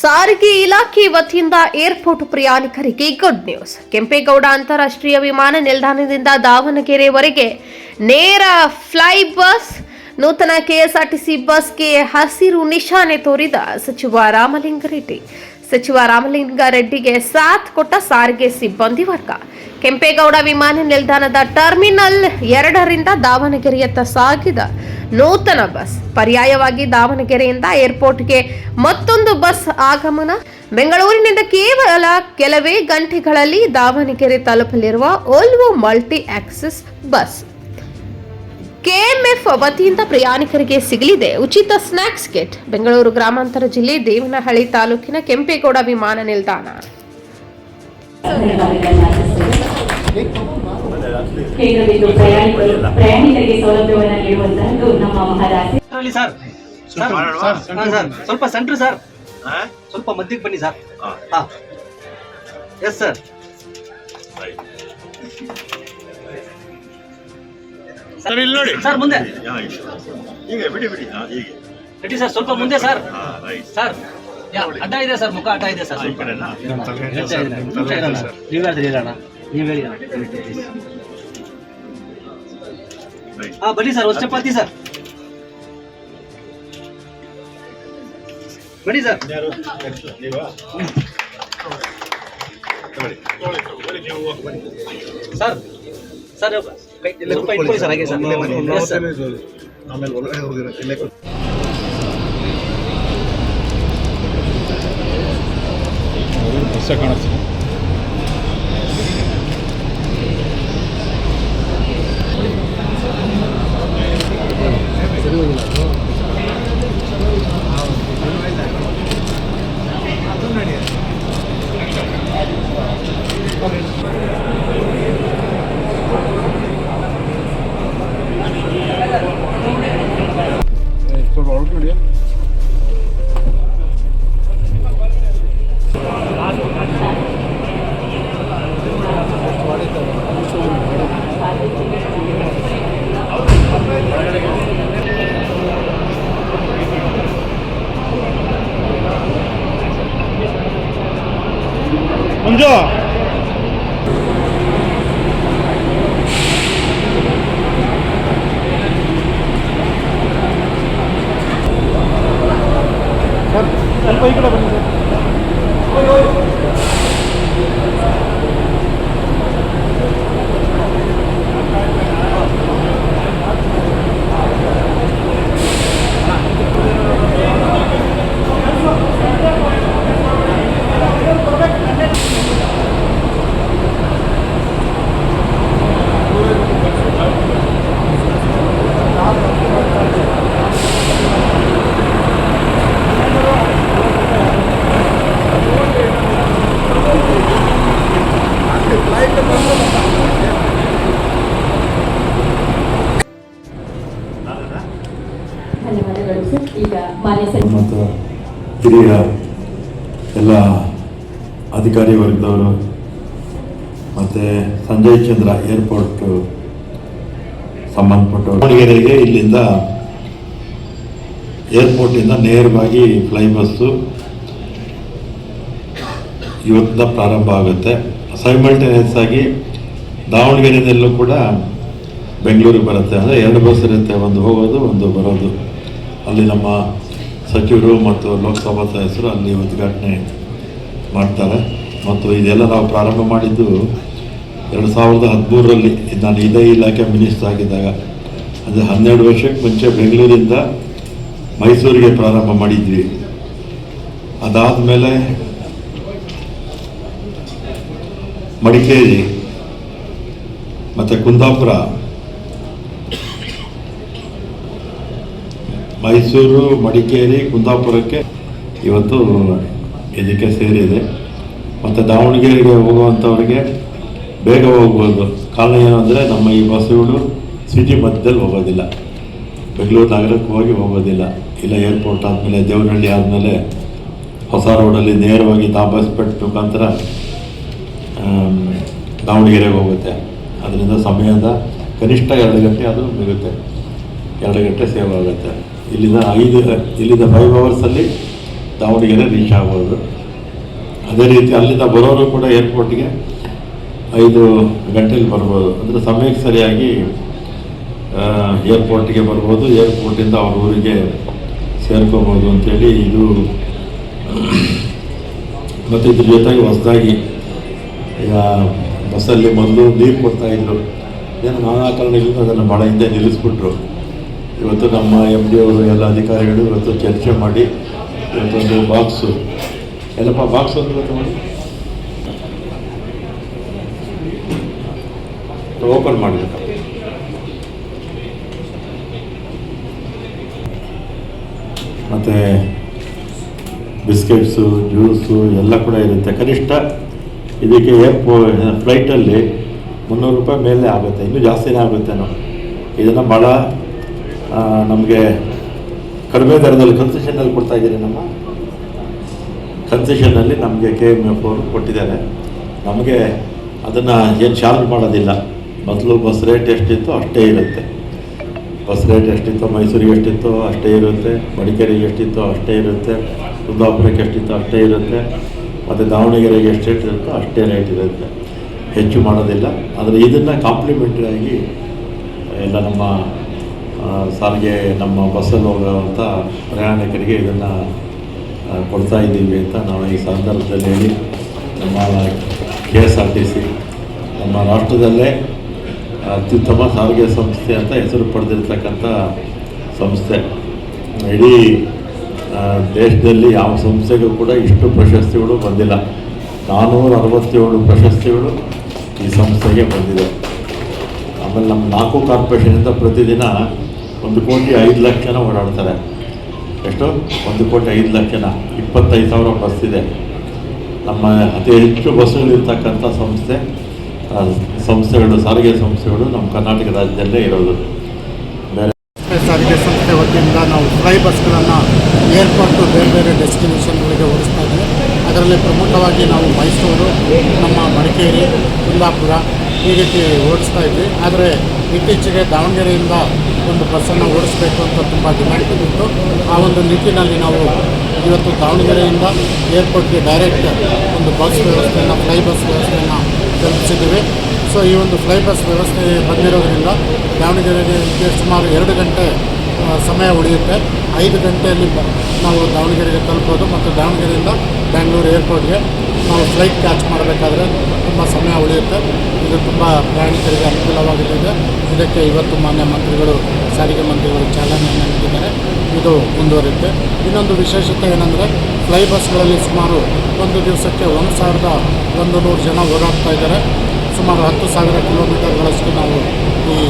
ಸಾರಿಗೆ ಇಲಾಖೆ ವತಿಯಿಂದ ಏರ್ಪೋರ್ಟ್ ಪ್ರಯಾಣಿಕರಿಗೆ ಗುಡ್ ನ್ಯೂಸ್ ಕೆಂಪೇಗೌಡ ಅಂತಾರಾಷ್ಟ್ರೀಯ ವಿಮಾನ ನಿಲ್ದಾಣದಿಂದ ದಾವಣಗೆರೆವರೆಗೆ ನೇರ ಫ್ಲೈ ಬಸ್, ನೂತನ ಕೆಎಸ್ಆರ್ಟಿಸಿ ಬಸ್ಗೆ ಹಸಿರು ನಿಶಾನೆ ತೋರಿದ ಸಚಿವ ರಾಮಲಿಂಗಾರೆಡ್ಡಿ ಸಚಿವ ರಾಮಲಿಂಗಾರೆಡ್ಡಿಗೆ ಸಾಥ್ ಕೊಟ್ಟ ಸಾರಿಗೆ ಸಿಬ್ಬಂದಿ ವರ್ಗ. ಕೆಂಪೇಗೌಡ ವಿಮಾನ ನಿಲ್ದಾಣದ ಟರ್ಮಿನಲ್ ಎರಡರಿಂದ ದಾವಣಗೆರೆಯತ್ತ ಸಾಗಿದ ನೂತನ ಬಸ್. ಪರ್ಯಾಯವಾಗಿ ದಾವಣಗೆರೆಯಿಂದ ಏರ್ಪೋರ್ಟ್ಗೆ ಮತ್ತೊಂದು ಬಸ್ ಆಗಮನ. ಬೆಂಗಳೂರಿನಿಂದ ಕೇವಲ ಕೆಲವೇ ಗಂಟೆಗಳಲ್ಲಿ Davanagere ತಲುಪಲಿರುವ Volvo multi axis bus. KMF ವತಿಯಿಂದ ಪ್ರಯಾಣಿಕರಿಗೆ ಸಿಗಲಿದೆ. ಉಚಿತ ಸ್ನಾಕ್ಸ್ ಕಿಟ್. ಬೆಂಗಳೂರು ಗ್ರಾಮಾಂತರ ಜಿಲ್ಲೆ ದೇವನಹಳ್ಳಿ ತಾಲೂಕಿನ ಕೆಂಪೇಗೌಡ ವಿಮಾನ ನಿಲ್ದಾಣ. ಪ್ರಯಾಣಿಕರಿಗೆ ಸೌಲಭ್ಯವನ್ನು ನೀಡುವಂತಹದ್ದು ನಮ್ಮ ಸರ್. ಸರ್ ಸರ್ ಸ್ವಲ್ಪ ಸೆಂಟ್ರ್ ಸರ್. ಸ್ವಲ್ಪ ಮಧ್ಯಕ್ಕೆ ಬನ್ನಿ ಸರ್. ಹಾ. Yes sir. ಸರ್ ಇಲ್ಲಿ ನೋಡಿ. ಸರ್ ಮುಂದೆ. ಹೀಗೆ ಬಿಡಿ ಬಿಡಿ. ಹೀಗೆ. ರೆಡಿ ಸರ್ ಸ್ವಲ್ಪ ಮುಂದೆ ಸರ್. ಹಾ, ರೈಟ್. ಸರ್. ಯಾ, ಅಡ್ಡ ಇದೆ ಸರ್ ಮುಖ ಅಡ್ಡ ಇದೆ ಸರ್ ಸ್ವಲ್ಪ. ಕಡೆನಾ? ಹೇಳ್ತಾ ಇದ್ದೀನಿ. ನಿಮಿಷ ಇರೋಣ. ನೀವ್ ಹೇಳಿದ್ರಿ ಹೇಳೋಣ ನೀವ್ ಹೇಳಿ ಅಣ್ಣ. ರೈಟ್. ಹಾ ಬನ್ನಿ ಸರ್ ಒಂದು ಚಪಾತಿ ಸರ್ ಬನ್ನಿ ಸರ್ ಯಾರು? ನೀವಾ? ತಗೊಳ್ಳಿ. ತಗೊಳ್ಳಿ, ತಗೊಳ್ಳಿ, ನೀವು ಹೋಗಿ ಬನ್ನಿ. ಸರ್ ಸರ್ ಕೈ ಸ್ವಲ್ಪ ಇಟ್ಕೊಳ್ಳಿ ಸರ್ ಹಾಗೆ ಸರ್ Yes, sir. ಆಮೇಲೆ ಒಳಗಡೆ ಹೋಗಿರೋ ಇಲ್ಲೇ ಕೂತ್- ಮಂಜು ಧನ್ಯವಾದಗಳು ಹಿರಿಯ ಎಲ್ಲ ಅಧಿಕಾರಿ ವರ್ಗದವರು ಮತ್ತು ಸಂಜಯ್ ಚಂದ್ರ ಏರ್ಪೋರ್ಟ್ ಸಂಬಂಧಪಟ್ಟ ದಾವಣಗೆರೆಗೆ ಇಲ್ಲಿಂದ ಏರ್ಪೋರ್ಟಿಂದ ನೇರವಾಗಿ ಫ್ಲೈ ಬಸ್ಸು ಇವತ್ತಿಂದ ಪ್ರಾರಂಭ ಆಗುತ್ತೆ. ಸೈಮಲ್ಟೇನಿಯಸ್ ಆಗಿ ದಾವಣಗೆರೆಯಲ್ಲೂ ಕೂಡ ಬೆಂಗಳೂರಿಗೆ ಬರುತ್ತೆ. ಅಂದರೆ ಎರಡು ಬಸ್ ಇರುತ್ತೆ. ಒಂದು ಹೋಗೋದು, ಒಂದು ಬರೋದು. ಅಲ್ಲಿ ನಮ್ಮ ಸಚಿವರು ಮತ್ತು ಲೋಕಸಭಾ ಸದಸ್ಯರು ಅಲ್ಲಿ ಉದ್ಘಾಟನೆ ಮಾಡ್ತಾರೆ. ಮತ್ತು ಇದೆಲ್ಲ ನಾವು ಪ್ರಾರಂಭ ಮಾಡಿದ್ದು ಎರಡು ಸಾವಿರದ ಹದಿಮೂರರಲ್ಲಿ. ನಾನು ಇದೇ ಇಲಾಖೆ ಮಿನಿಸ್ಟರ್ ಆಗಿದ್ದಾಗ. ಅದು ಹನ್ನೆರಡು ವರ್ಷಕ್ಕೆ ಮುಂಚೆ ಬೆಂಗಳೂರಿಂದ ಮೈಸೂರಿಗೆ ಪ್ರಾರಂಭ ಮಾಡಿದ್ವಿ. ಅದಾದ ಮೇಲೆ ಮಡಿಕೇರಿ, ಮತ್ತು ಕುಂದಾಪುರ ಮೈಸೂರು, ಮಡಿಕೇರಿ, ಕುಂದಾಪುರಕ್ಕೆ ಇವತ್ತು ಇದಕ್ಕೆ ಸೇರಿದೆ. ಮತ್ತು ದಾವಣಗೆರೆಗೆ ಹೋಗುವಂಥವ್ರಿಗೆ ಬೇಗ ಹೋಗ್ಬೋದು. ಕಾರಣ ಏನು ನಮ್ಮ ಈ ಬಸ್ಸುಗಳು ಸಿಟಿ ಮಧ್ಯದಲ್ಲಿ ಹೋಗೋದಿಲ್ಲ. ಬೆಂಗಳೂರು ನಗರಕ್ಕೆ ಹೋಗಿ ಹೋಗೋದಿಲ್ಲ. ಇಲ್ಲ ಏರ್ಪೋರ್ಟ್ ಆದಮೇಲೆ, ದೇವನಹಳ್ಳಿ ಆದಮೇಲೆ ಹೊಸ ರೋಡಲ್ಲಿ ನೇರವಾಗಿ ದಾಬಸ್ಪೇಟ್ ಮುಖಾಂತರ ದಾವಣಗೆರೆಗೆ ಹೋಗುತ್ತೆ. ಅದರಿಂದ ಸಮಯದ ಕನಿಷ್ಠ ಎರಡು ಗಂಟೆ ಅದು ಮುಗುತ್ತೆ. ಎರಡು ಗಂಟೆ ಸೇವ್ ಆಗುತ್ತೆ. ಇಲ್ಲಿಂದ ಐದು ಇಲ್ಲಿಂದ ಫೈವ್ ಅವರ್ಸಲ್ಲಿ ದಾವಣಗೆರೆ ರೀಚ್ ಆಗ್ಬೋದು. ಅದೇ ರೀತಿ ಅಲ್ಲಿಂದ ಬರೋರು ಕೂಡ ಏರ್ಪೋರ್ಟ್ಗೆ ಐದು ಗಂಟೆಯಲ್ಲಿ ಬರ್ಬೋದು. ಅಂದರೆ ಸಮಯಕ್ಕೆ ಸರಿಯಾಗಿ ಏರ್ಪೋರ್ಟ್ಗೆ ಬರ್ಬೋದು. ಏರ್ಪೋರ್ಟಿಂದ ಅವ್ರ ಊರಿಗೆ ಸೇರ್ಕೋಬೋದು ಅಂತೇಳಿ ಇದು ಮತ್ತು ಇದ್ರ ಜೊತೆಗೆ ಹೊಸದಾಗಿ ಈಗ ಬಸ್ಸಲ್ಲಿ ಮೊದಲು ನೀರು ಕೊಡ್ತಾಯಿದ್ರು ಏನು ನಾನಾ ಕಾರಣಗಳಿಂದ ಅದನ್ನು ಭಾಳ ಹಿಂದೆ ನಿಲ್ಲಿಸ್ಬಿಟ್ರು. ಇವತ್ತು ನಮ್ಮ ಎಂ ಡಿ ಅವರು ಎಲ್ಲ ಅಧಿಕಾರಿಗಳು ಇವತ್ತು ಚರ್ಚೆ ಮಾಡಿ ಇವತ್ತೊಂದು ಬಾಕ್ಸು ಎಲ್ಲಪ್ಪ ಬಾಕ್ಸ್ ಒಂದು ಇವತ್ತು ಮಾಡಿ ಓಪನ್ ಮಾಡಬೇಕು. ಮತ್ತು ಬಿಸ್ಕೆಟ್ಸು ಜ್ಯೂಸು ಎಲ್ಲ ಕೂಡ ಇರುತ್ತೆ. ಕನಿಷ್ಠ ಇದಕ್ಕೆ ಏರ್ಪೋ ಫ್ಲೈಟಲ್ಲಿ ಮುನ್ನೂರು ರೂಪಾಯಿ ಮೇಲೆ ಆಗುತ್ತೆ. ಇನ್ನೂ ಜಾಸ್ತಿನೇ ನಾವು ಇದನ್ನು ಭಾಳ ನಮಗೆ ಕಡಿಮೆ ದರದಲ್ಲಿ ಕನ್ಸೆಷನಲ್ಲಿ ಕೊಡ್ತಾ ಇದ್ದೀರಿ ನಮ್ಮ. ಕನ್ಸೆಷನ್ನಲ್ಲಿ ನಮಗೆ ಕೆ ಎಂ ಎಫ್ ಅವರು ಕೊಟ್ಟಿದ್ದಾರೆ. ನಮಗೆ ಅದನ್ನು ಏನು ಚಾರ್ಜ್ ಮಾಡೋದಿಲ್ಲ. ಮೊದಲು ಬಸ್ ರೇಟ್ ಎಷ್ಟಿತ್ತು ಅಷ್ಟೇ ಇರುತ್ತೆ. ಬಸ್ ರೇಟ್ ಎಷ್ಟಿತ್ತು, ಮೈಸೂರಿಗೆ ಎಷ್ಟಿತ್ತು ಅಷ್ಟೇ ಇರುತ್ತೆ. ಮಡಿಕೇರಿಗೆ ಎಷ್ಟಿತ್ತು ಅಷ್ಟೇ ಇರುತ್ತೆ. ಕುಂದಾಪುರಕ್ಕೆ ಎಷ್ಟಿತ್ತು ಅಷ್ಟೇ ಇರುತ್ತೆ. ಮತ್ತು ದಾವಣಗೆರೆಗೆ ಎಷ್ಟು ರೇಟ್ ಇರುತ್ತೋ ಅಷ್ಟೇ ರೇಟ್ ಇರುತ್ತೆ. ಹೆಚ್ಚು ಮಾಡೋದಿಲ್ಲ. ಆದರೆ ಇದನ್ನು ಕಾಂಪ್ಲಿಮೆಂಟ್ರಿಯಾಗಿ ಎಲ್ಲ ನಮ್ಮ ಸಾರಿಗೆ ನಮ್ಮ ಬಸ್ಸಲ್ಲಿ ಹೋಗುವಂಥ ಪ್ರಯಾಣಿಕರಿಗೆ ಇದನ್ನು ಕೊಡ್ತಾ ಇದ್ದೀವಿ ಅಂತ ನಾವು ಈ ಸಂದರ್ಭದಲ್ಲಿ ಹೇಳಿ ನಮ್ಮ K S R T C ನಮ್ಮ ರಾಷ್ಟ್ರದಲ್ಲೇ ಅತ್ಯುತ್ತಮ ಸಾರಿಗೆ ಸಂಸ್ಥೆ ಅಂತ ಹೆಸರು ಪಡೆದಿರ್ತಕ್ಕಂಥ ಸಂಸ್ಥೆ. ಇಡೀ ದೇಶದಲ್ಲಿ ಯಾವ ಸಂಸ್ಥೆಗೂ ಕೂಡ ಇಷ್ಟು ಪ್ರಶಸ್ತಿಗಳು ಬಂದಿಲ್ಲ. ನಾನ್ನೂರ ಅರವತ್ತೇಳು ಪ್ರಶಸ್ತಿಗಳು ಈ ಸಂಸ್ಥೆಗೆ ಬಂದಿದೆ. ಆಮೇಲೆ ನಮ್ಮ ನಾಲ್ಕು ಕಾರ್ಪೊರೇಷನಿಂದ ಪ್ರತಿದಿನ ಒಂದು ಕೋಟಿ ಐದು ಲಕ್ಷ ಜನ ಓಡಾಡ್ತಾರೆ. ಎಷ್ಟು? ಒಂದು ಕೋಟಿ ಐದು ಲಕ್ಷ ಜನ ಇಪ್ಪತ್ತೈದು ಸಾವಿರ ಬಸ್ ಇದೆ. ನಮ್ಮ ಅತಿ ಹೆಚ್ಚು ಬಸ್ಸುಗಳಿರ್ತಕ್ಕಂಥ ಸಂಸ್ಥೆ ಸಂಸ್ಥೆಗಳು, ಸಾರಿಗೆ ಸಂಸ್ಥೆಗಳು ನಮ್ಮ ಕರ್ನಾಟಕ ರಾಜ್ಯದಲ್ಲೇ ಇರೋದು. ಬೇರೆ ಸಾರಿಗೆ ಸಂಸ್ಥೆ ವತಿಯಿಂದ ನಾವು ಫ್ಲೈ ಬಸ್ಗಳನ್ನು ಏರ್ಪೋರ್ಟು ಬೇರೆ ಬೇರೆ ಡೆಸ್ಟಿನೇಷನ್ಗಳಿಗೆ ಓಡಿಸ್ತಾ ಇದ್ದೀವಿ. ಅದರಲ್ಲಿ ಪ್ರಮುಖವಾಗಿ ನಾವು ಮೈಸೂರು, ನಮ್ಮ ಮಡಿಕೇರಿ, ಕುಂದಾಪುರ ಈ ರೀತಿ ಓಡಿಸ್ತಾ ಇದ್ವಿ. ಆದರೆ ಇತ್ತೀಚೆಗೆ ದಾವಣಗೆರೆಯಿಂದ ಒಂದು ಬಸ್ಸನ್ನು ಓಡಿಸ್ಬೇಕು ಅಂತ ತುಂಬ ಡಿಮ್ಯಾಂಡ್ ಬಂದಿತ್ತು ಆ ಒಂದು ನಿಟ್ಟಿನಲ್ಲಿ ನಾವು ಇವತ್ತು ದಾವಣಗೆರೆಯಿಂದ ಏರ್ಪೋರ್ಟ್ಗೆ ಡೈರೆಕ್ಟ್ ಒಂದು ಬಸ್ ವ್ಯವಸ್ಥೆಯನ್ನು ಫ್ಲೈ ಬಸ್ ವ್ಯವಸ್ಥೆಯನ್ನು ಕಲ್ಪಿಸಿದ್ದೀವಿ. ಸೊ ಈ ಒಂದು ಫ್ಲೈ ಬಸ್ ವ್ಯವಸ್ಥೆ ಬಂದಿರೋದ್ರಿಂದ ದಾವಣಗೆರೆಗೆ ಸುಮಾರು ಎರಡು ಗಂಟೆ ಸಮಯ ಉಳಿಯುತ್ತೆ. ಐದು ಗಂಟೆಯಲ್ಲಿ ನಾವು ದಾವಣಗೆರೆಗೆ ತಲುಪೋದು ಮತ್ತು ದಾವಣಗೆರೆಯಿಂದ ಬ್ಯಾಂಗ್ಳೂರು ಏರ್ಪೋರ್ಟ್ಗೆ ನಾವು ಫ್ಲೈಟ್ ಕ್ಯಾಚ್ ಮಾಡಬೇಕಾದ್ರೆ ತುಂಬ ಸಮಯ ಉಳಿಯುತ್ತೆ. ಇದು ತುಂಬ ಪ್ರಯಾಣಿಕರಿಗೆ ಅನುಕೂಲವಾಗಲಿದೆ. ಇದಕ್ಕೆ ಇವತ್ತು ಮಾನ್ಯ ಮಂತ್ರಿಗಳು, ಸಾರಿಗೆ ಮಂತ್ರಿಗಳು ಚಾಲನೆ ನೀಡಿದ್ದಾರೆ. ಇದು ಮುಂದುವರಿಯುತ್ತೆ. ಇನ್ನೊಂದು ವಿಶೇಷತೆ ಏನಂದರೆ, ಫ್ಲೈ ಬಸ್ಗಳಲ್ಲಿ ಸುಮಾರು ಒಂದು ದಿವಸಕ್ಕೆ ಒಂದು ಸಾವಿರದ ಒಂದು ನೂರು ಜನ ಓಡಾಡ್ತಾ ಇದ್ದಾರೆ. ಸುಮಾರು ಹತ್ತು ಸಾವಿರ ಕಿಲೋಮೀಟರ್ಗಳಷ್ಟು ನಾವು ಈ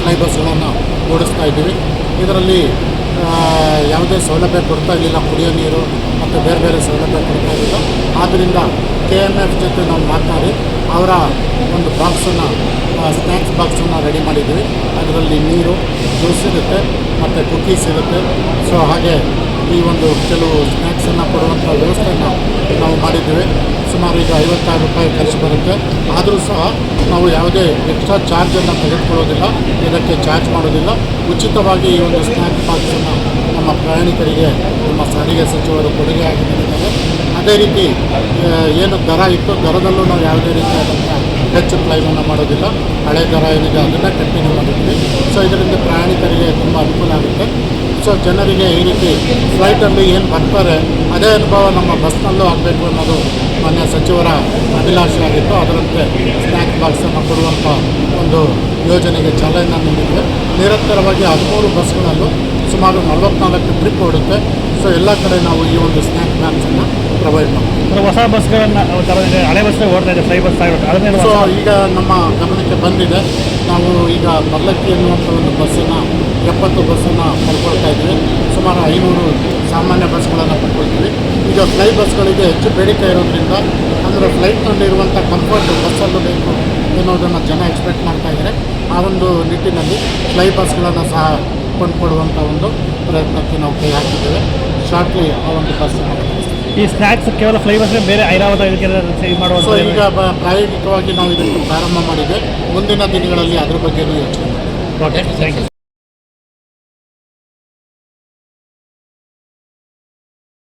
ಫ್ಲೈ ಬಸ್ಗಳನ್ನು ಓಡಿಸ್ತಾ ಇದ್ದೀವಿ. ಇದರಲ್ಲಿ ಯಾವುದೇ ಸೌಲಭ್ಯ ಕೊಡ್ತಾ ಇರಲಿಲ್ಲ. ಕುಡಿಯೋ ನೀರು ಮತ್ತು ಬೇರೆ ಬೇರೆ ಸೌಲಭ್ಯ ಕೊಡ್ತಾ ಇರಲಿಲ್ಲ. ಆದ್ದರಿಂದ ಕೆ ಎಂ ಎಫ್ ಜೊತೆ ನಾವು ಮಾತನಾಡಿ ಅವರ ಒಂದು ಬಾಕ್ಸನ್ನು ಸ್ನ್ಯಾಕ್ಸ್ ಬಾಕ್ಸನ್ನು ರೆಡಿ ಮಾಡಿದ್ದೀವಿ. ಅದರಲ್ಲಿ ನೀರು ಜ್ಯೂಸ್ ಇರುತ್ತೆ ಮತ್ತು ಕುಕೀಸ್ ಇರುತ್ತೆ ಸೊ ಹಾಗೆ ಈ ಒಂದು ಕೆಲವು ಸ್ನ್ಯಾಕ್ಸನ್ನು ಕೊಡುವಂಥ ವ್ಯವಸ್ಥೆಯನ್ನು ನಾವು ಮಾಡಿದ್ದೀವಿ. ಸುಮಾರು ಈಗ ಐವತ್ತಾರು ರೂಪಾಯಿ ಖರ್ಚು ಬರುತ್ತೆ. ಆದರೂ ಸಹ ನಾವು ಯಾವುದೇ ಎಕ್ಸ್ಟ್ರಾ ಚಾರ್ಜನ್ನು ತೆಗೆದುಕೊಳ್ಳೋದಿಲ್ಲ. ಇದಕ್ಕೆ ಚಾರ್ಜ್ ಮಾಡೋದಿಲ್ಲ. ಉಚಿತವಾಗಿ ಈ ಒಂದು ಸ್ನ್ಯಾಕ್ ಬಾಕ್ಸನ್ನು ನಮ್ಮ ಪ್ರಯಾಣಿಕರಿಗೆ, ನಮ್ಮ ಸಾರಿಗೆ ಸಚಿವರು ಕೊಡುಗೆಯಾಗಿ ನೀಡಿದ್ದಾರೆ ಅದೇ ರೀತಿ ಏನು ದರ ಇತ್ತು, ದರದಲ್ಲೂ ನಾವು ಯಾವುದೇ ರೀತಿಯಾದಂಥ ಹೆಚ್ಚು ಕ್ಲೈಮನ್ನು ಮಾಡೋದಿಲ್ಲ. ಹಳೆ ದರ ಏನಿದೆ ಅದನ್ನು ಕಂಟಿನ್ಯೂ ಮಾಡಿದ್ವಿ. ಸೊ ಇದರಿಂದ ಪ್ರಯಾಣಿಕರಿಗೆ ತುಂಬ ಅನುಕೂಲ ಆಗುತ್ತೆ. ಸೊ ಜನರಿಗೆ ಈ ರೀತಿ ಫ್ಲೈಟಲ್ಲಿ ಏನು ಬರ್ತಾರೆ, ಅದೇ ಅನುಭವ ನಮ್ಮ ಬಸ್ನಲ್ಲೂ ಆಗಬೇಕು ಅನ್ನೋದು ಮಾನ್ಯ ಸಚಿವರ ಅಭಿಲಾಷೆ ಆಗಿತ್ತು. ಅದರಂತೆ ಸ್ನ್ಯಾಕ್ ಬಾಕ್ಸನ್ನು ಕೊಡುವಂಥ ಒಂದು ಯೋಜನೆಗೆ ಚಾಲನೆ ನೀಡಿದೆ ನಿರಂತರವಾಗಿ ಹದಿಮೂರು ಬಸ್ಗಳಲ್ಲೂ ಸುಮಾರು ನಲವತ್ನಾಲ್ಕು ಟ್ರಿಪ್ ಓಡುತ್ತೆ. ಸೊ ಎಲ್ಲ ಕಡೆ ನಾವು ಈ ಒಂದು ಸ್ನ್ಯಾಕ್ ಬಾಕ್ಸನ್ನು ಪ್ರೊವೈಡ್ ಮಾಡ್ತೀವಿ ಹೊಸ ಬಸ್ಗಳನ್ನು ಹಳೆ ಬಸ್ ಓಡ್ತಾ ಇದೆ ಫ್ಲೈ ಬಸ್ ಆಗಿರುತ್ತೆ ಸೊ ಈಗ ನಮ್ಮ ಗಮನಕ್ಕೆ ಬಂದಿದೆ ನಾವು ಈಗ ಪಲ್ಲಕ್ಕಿ ಎನ್ನುವಂಥ ಒಂದು ಬಸ್ಸನ್ನು ಎಪ್ಪತ್ತು ಬಸ್ಸನ್ನು ಪಡ್ಕೊಳ್ತಾ ಇದ್ದೀವಿ. ಸುಮಾರು ಐನೂರು ಸಾಮಾನ್ಯ ಬಸ್ಗಳನ್ನು ಪಡ್ಕೊಳ್ತೀವಿ. ಈಗ ಫ್ಲೈ ಬಸ್ಗಳಿಗೆ ಹೆಚ್ಚು ಬೇಡಿಕೆ ಇರೋದ್ರಿಂದ ಅಂದರೆ ಫ್ಲೈಟ್ನಲ್ಲಿರುವಂಥ ಕಂಫರ್ಟ್ ಬಸ್ಸಲ್ಲೂ ಬೇಕು ಎನ್ನುವುದನ್ನು ಜನ ಎಕ್ಸ್ಪೆಕ್ಟ್ ಮಾಡ್ತಾ ಇದ್ದಾರೆ. ಆ ಒಂದು ನಿಟ್ಟಿನಲ್ಲಿ ಫ್ಲೈ ಬಸ್ಗಳನ್ನು ಸಹ ಕೊಂಡ್ಕೊಡುವಂಥ ಒಂದು ಪ್ರಯತ್ನಕ್ಕೆ ನಾವು ಕೈ ಹಾಕಿದ್ದೇವೆ. ಶಾರ್ಟ್ಲಿ ಆ ಒಂದು ಈ ಸ್ನ್ಯಾಕ್ಸ್ ಕೇವಲ ಫ್ಲೇವರ್ಸ್ ಬೇರೆ ಐರಾವತ ಇದಕ್ಕೆ ಸೇವ್ ಸೊ ಮಾಡುವಂಥ ಈಗ ಪ್ರಾಯೋಗಿಕವಾಗಿ ನಾವು ಇದನ್ನು ಪ್ರಾರಂಭ ಮಾಡಿದೆ. ಮುಂದಿನ ದಿನಗಳಲ್ಲಿ ಅದ್ರ ಬಗ್ಗೆನೂ ಯೋಚನೆ. Okay thank you